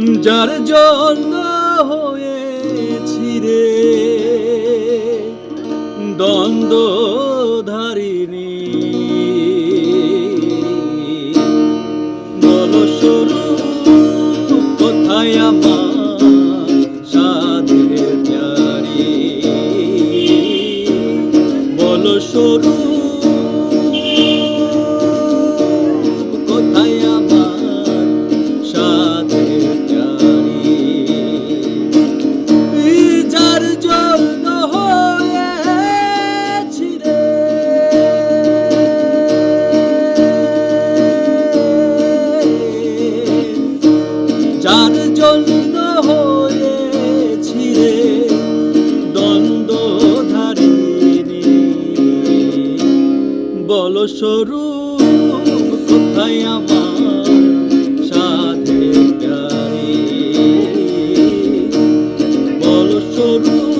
যার জন্য হয়েছি রে দ্বন্দ্ব ধারিণী বলস্বরূপ কোথায় আমার সাধের জারি বলস্বরূপ যার জন্য হয়েছি রে দ্বন্দ্বধারিণী বল সরু কোথায় আমার সাধে বল সরু